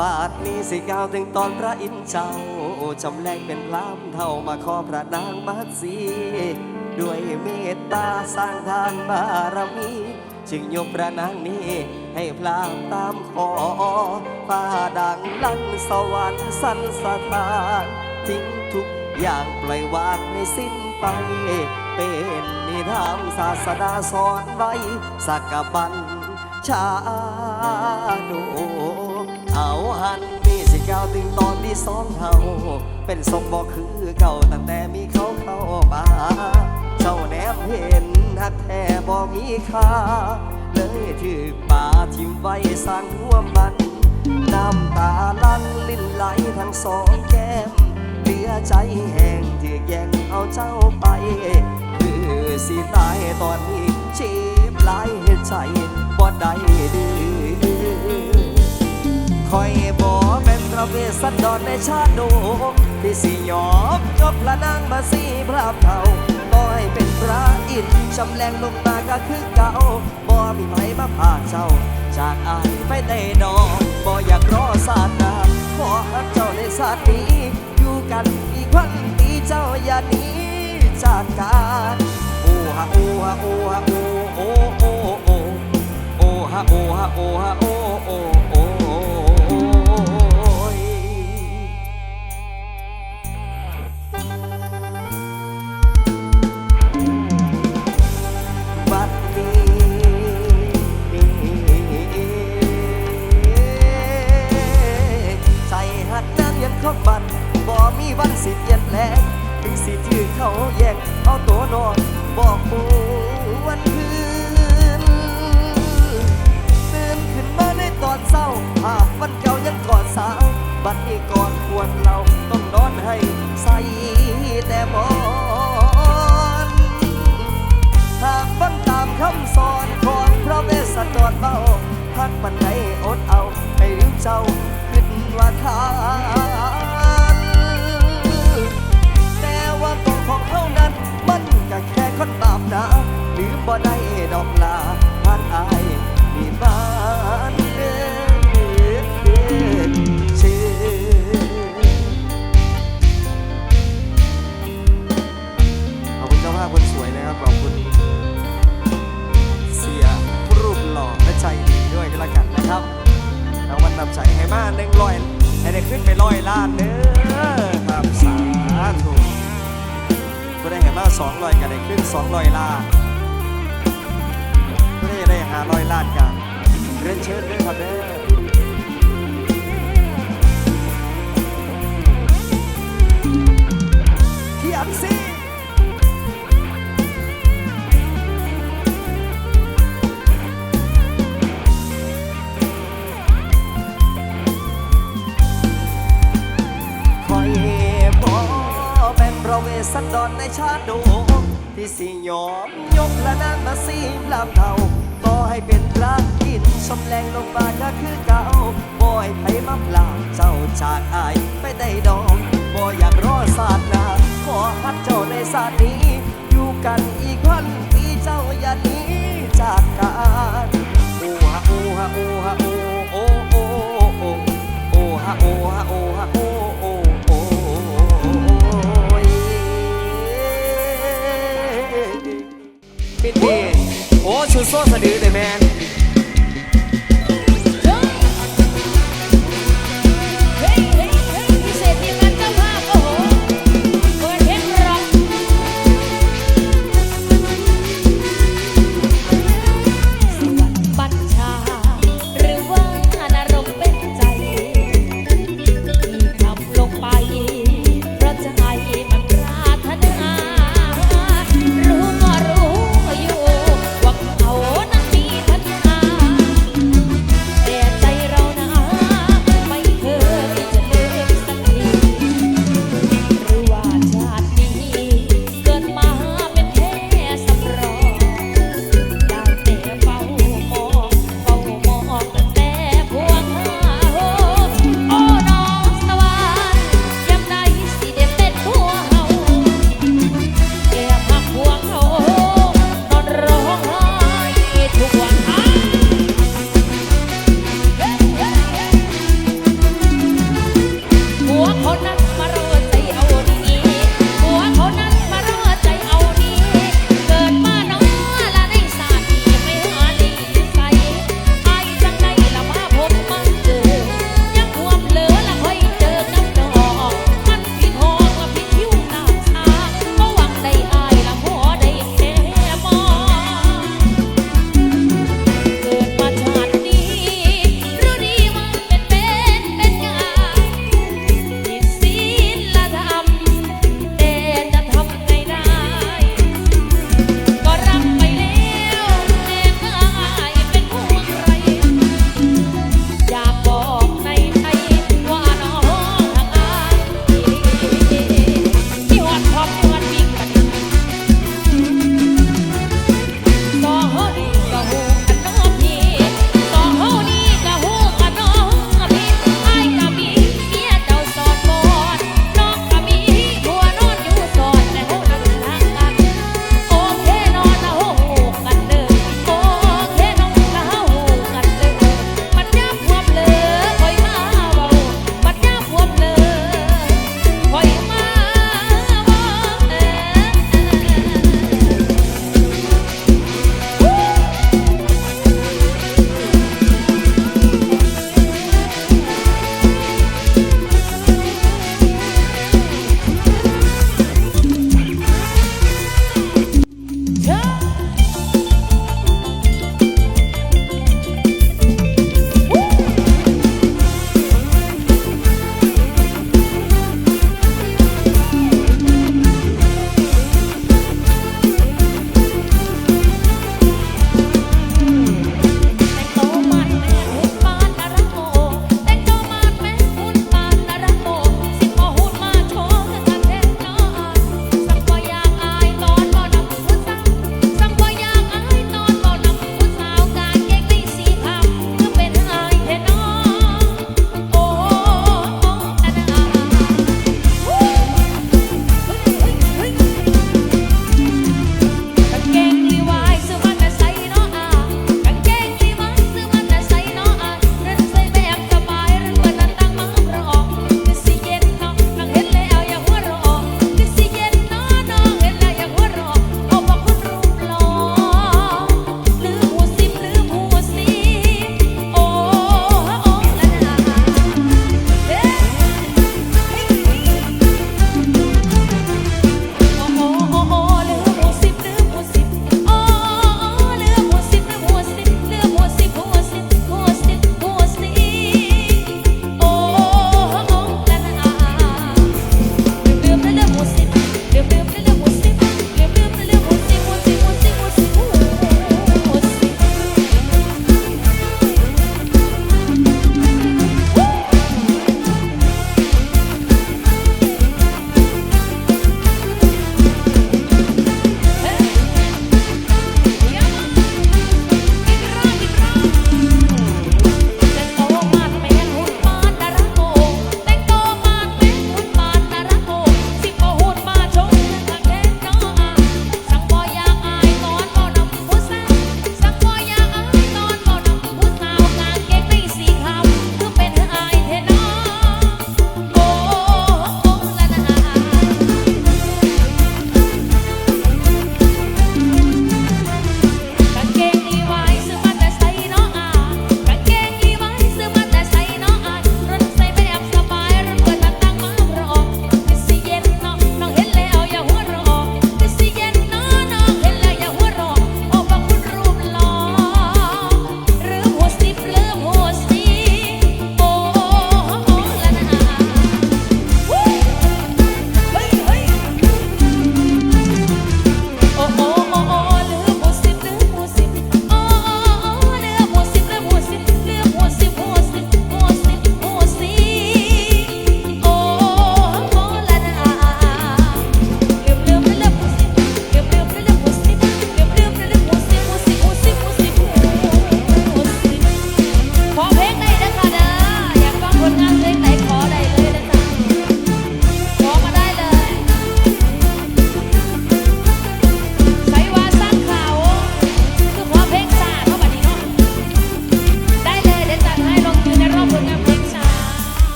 บาทนี้สิกาวถึงตอนพระอินทร์เจ้าจำแรงเป็นพรามเท่ามาขอพระนางมัดสีด้วยเมตตาสร้างทานบารมีจึงยกพระนางนี้ให้พรามตามขอฟ้าดังลั่นสวรรค์สันสถานทิ้งทุกอย่างปล่อยวางไม่สิ้นไป เป็นนิทามศาสดาสอนไว้สักบันชาโน เอาหันมีสิเก้าตึงตอนที่สองเขาเป็นทรงบอกคือเก่าตั้งแต่มีเขาเข้ามาเจ้าแนมเห็นหักแท้บอกมีค่าเลยถือป่าทิมไว้สั่งหัวมันน้ำตาลั่นลิ้นไหลทั้งสองแก้มเหลือใจแห้งถือแย่งเอาเจ้าไปคือสิตายตอนนี้ชีพไหลใจบ่ได้ดี คอยบอกเป็นพระเวสสันดรในชาติโดที่สิยอมยกพระนางมาสีพระเผาต่อให้เป็นพระอินชำแหลงลงมาก็คือเก่าบ่มีไผมาพาเจ้า จากอายไปได้ดอกบ่อยากรอศาสนาขอฮักเจ้าในศาสตร์นี้อยู่กันอีกวันปีเจ้าอย่าหนีจากกันโอ้ฮะโอ้ฮะโอ้ฮะโอ้โอ้โอ้โอ้โอ้ฮะโอ้ฮะโอ้ฮะโอ้โอ้ ลำเทาก็ให้เป็นพระกินชมแรงลงมาก็คือเก่าบ่อยไผมาปลาเจ้าจากอายไปได้ดอกบ่อยากรอศาสนาขอฮักเจ้าในศาสนี้ อยู่กันอีกวันปีเจ้าอย่าหนีจากกันโอ้ฮะโอ้ฮะโอ้ฮะโอ้โอ้โอ้โอ้โอ้ฮะโอ้ฮะโอ้ฮะโอ้โอ้โอ้ปิดดี ชุดโซ่สะดือเลยแมน